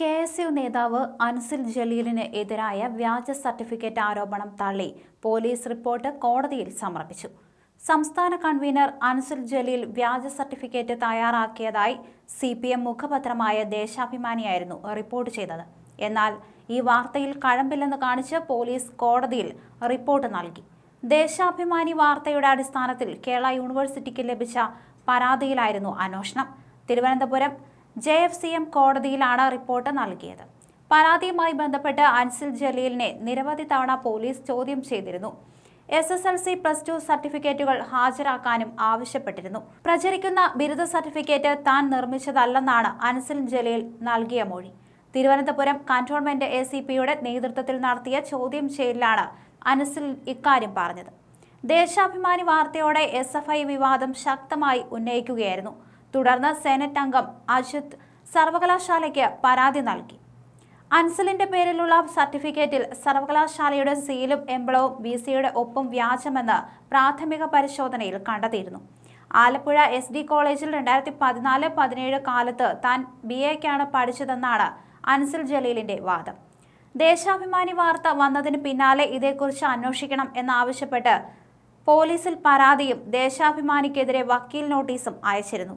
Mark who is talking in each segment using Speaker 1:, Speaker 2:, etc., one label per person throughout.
Speaker 1: K S U നേതാവ് അൻസിൽ ജലീലിന് എതിരായ വ്യാജ സർട്ടിഫിക്കറ്റ് ആരോപണം തള്ളി പോലീസ് റിപ്പോർട്ട് കോടതിയിൽ സമർപ്പിച്ചു. സംസ്ഥാന കൺവീനർ അൻസിൽ ജലീൽ വ്യാജ സർട്ടിഫിക്കറ്റ് തയ്യാറാക്കിയതായി സി പി എം മുഖപത്രമായ ദേശാഭിമാനിയായിരുന്നു റിപ്പോർട്ട് ചെയ്തത്. എന്നാൽ ഈ വാർത്തയിൽ കഴമ്പില്ലെന്ന് കാണിച്ച് പോലീസ് കോടതിയിൽ റിപ്പോർട്ട് നൽകി. ദേശാഭിമാനി വാർത്തയുടെ അടിസ്ഥാനത്തിൽ കേരള യൂണിവേഴ്സിറ്റിക്ക് ലഭിച്ച പരാതിയിലായിരുന്നു അന്വേഷണം. Thiruvananthapuram J F C M കോടതിയിലാണ് റിപ്പോർട്ട് നൽകിയത്. പരാതിയുമായി ബന്ധപ്പെട്ട് അൻസിൽ ജലീലിനെ നിരവധി തവണ പോലീസ് ചോദ്യം ചെയ്തിരുന്നു. S S L C plus two സർട്ടിഫിക്കറ്റുകൾ ഹാജരാക്കാനും ആവശ്യപ്പെട്ടിരുന്നു. പ്രചരിക്കുന്ന ബിരുദ സർട്ടിഫിക്കറ്റ് താൻ നിർമ്മിച്ചതല്ലെന്നാണ് അൻസിൽ ജലീൽ നൽകിയ മൊഴി. തിരുവനന്തപുരം കന്റോൺമെന്റ് എ സി പിയുടെ നേതൃത്വത്തിൽ നടത്തിയ ചോദ്യം ചെയ്യലിലാണ് അനസിൽ ഇക്കാര്യം പറഞ്ഞത്. ദേശാഭിമാനി വാർത്തയോടെ എസ് എഫ് ഐ വിവാദം ശക്തമായി ഉന്നയിക്കുകയായിരുന്നു. തുടർന്ന് സെനറ്റ് അംഗം അജിത് സർവകലാശാലയ്ക്ക് പരാതി നൽകി. അൻസലിന്റെ പേരിലുള്ള സർട്ടിഫിക്കറ്റിൽ സർവകലാശാലയുടെ സീലും എംബ്ലവും വി സിയുടെ ഒപ്പും വ്യാജമെന്ന് പ്രാഥമിക പരിശോധനയിൽ കണ്ടെത്തിയിരുന്നു. ആലപ്പുഴ എസ് ഡി കോളേജിൽ രണ്ടായിരത്തി പതിനാല് പതിനേഴ് കാലത്ത് താൻ ബി എക്കാണ് പഠിച്ചതെന്നാണ് അൻസൽ ജലീലിന്റെ വാദം. ദേശാഭിമാനി വാർത്ത വന്നതിന് പിന്നാലെ ഇതേക്കുറിച്ച് അന്വേഷിക്കണം എന്നാവശ്യപ്പെട്ട് പോലീസിൽ പരാതിയും ദേശാഭിമാനിക്കെതിരെ വക്കീൽ നോട്ടീസും അയച്ചിരുന്നു.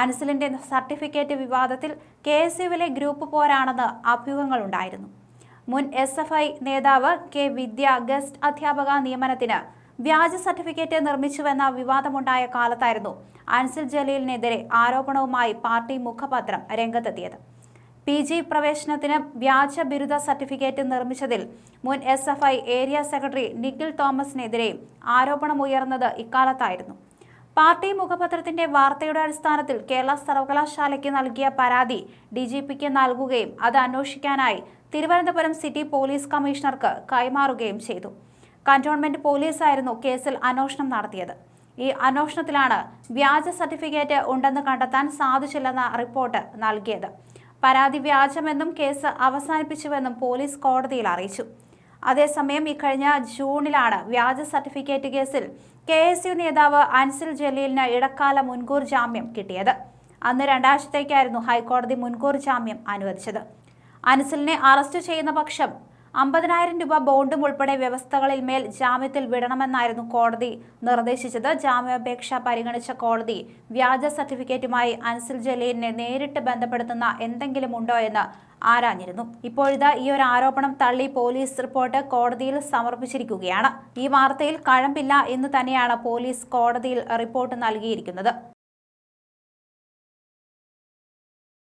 Speaker 1: അൻസലിന്റെ സർട്ടിഫിക്കറ്റ് വിവാദത്തിൽ കെ എസ് യുവിലെ ഗ്രൂപ്പ് പോരാണെന്ന് അഭ്യൂഹങ്ങളുണ്ടായിരുന്നു മുൻ എസ് എഫ് ഐ നേതാവ് കെ വിദ്യ ഗസ്റ്റ് അധ്യാപക നിയമനത്തിന് വ്യാജ സർട്ടിഫിക്കറ്റ് നിർമ്മിച്ചുവെന്ന വിവാദമുണ്ടായ കാലത്തായിരുന്നു അൻസിൽ ജലീലിനെതിരെ ആരോപണവുമായി പാർട്ടി മുഖപത്രം രംഗത്തെത്തിയത്. പി ജി പ്രവേശനത്തിന് വ്യാജ ബിരുദ സർട്ടിഫിക്കറ്റ് നിർമ്മിച്ചതിൽ മുൻ എസ് ഏരിയ സെക്രട്ടറി നിഖിൽ തോമസിനെതിരെ ആരോപണമുയർന്നത് ഇക്കാലത്തായിരുന്നു. പാർട്ടി മുഖപത്രത്തിന്റെ വാർത്തയുടെ അടിസ്ഥാനത്തിൽ കേരള സർവകലാശാലയ്ക്ക് നൽകിയ പരാതി ഡി ജി പിക്ക് നൽകുകയും അത് അന്വേഷിക്കാനായി തിരുവനന്തപുരം സിറ്റി പോലീസ് കമ്മീഷണർക്ക് കൈമാറുകയും ചെയ്തു. കന്റോൺമെന്റ് പോലീസായിരുന്നു കേസിൽ അന്വേഷണം നടത്തിയത്. ഈ അന്വേഷണത്തിലാണ് വ്യാജ സർട്ടിഫിക്കറ്റ് ഉണ്ടെന്ന് കണ്ടെത്താൻ സാധിച്ചില്ലെന്ന റിപ്പോർട്ട് നൽകിയത്. പരാതി വ്യാജമെന്നും കേസ് അവസാനിപ്പിച്ചുവെന്നും പോലീസ് കോടതിയിൽ അറിയിച്ചു. അതേസമയം ഇക്കഴിഞ്ഞ ജൂണിലാണ് വ്യാജ സർട്ടിഫിക്കറ്റ് കേസിൽ കെ എസ് യു നേതാവ് അൻസിൽ ജലീലിന് ഇടക്കാല മുൻകൂർ ജാമ്യം കിട്ടിയത്. അന്ന് രണ്ടാഴ്ചത്തേക്കായിരുന്നു ഹൈക്കോടതി മുൻകൂർ ജാമ്യം അനുവദിച്ചത്. അൻസിലിനെ അറസ്റ്റ് ചെയ്യുന്ന പക്ഷം അമ്പതിനായിരം രൂപ ബോണ്ടും ഉൾപ്പെടെ വ്യവസ്ഥകളിൽ മേൽ ജാമ്യത്തിൽ വിടണമെന്നായിരുന്നു കോടതി നിർദ്ദേശിച്ചത്. ജാമ്യാപേക്ഷ പരിഗണിച്ച കോടതി വ്യാജ സർട്ടിഫിക്കറ്റുമായി അൻസിൽ ജലീലിനെ നേരിട്ട് ബന്ധപ്പെടുത്തുന്ന എന്തെങ്കിലും ഉണ്ടോ എന്ന് ആരാഞ്ഞിരുന്നു. ഇപ്പോഴിതാ ഈ ഒരു ആരോപണം തള്ളി പോലീസ് റിപ്പോർട്ട് കോടതിയിൽ സമർപ്പിച്ചിരിക്കുകയാണ്. ഈ വാർത്തയിൽ കഴമ്പില്ല എന്ന് തന്നെയാണ് പോലീസ് കോടതിയിൽ റിപ്പോർട്ട് നൽകിയിരിക്കുന്നത്.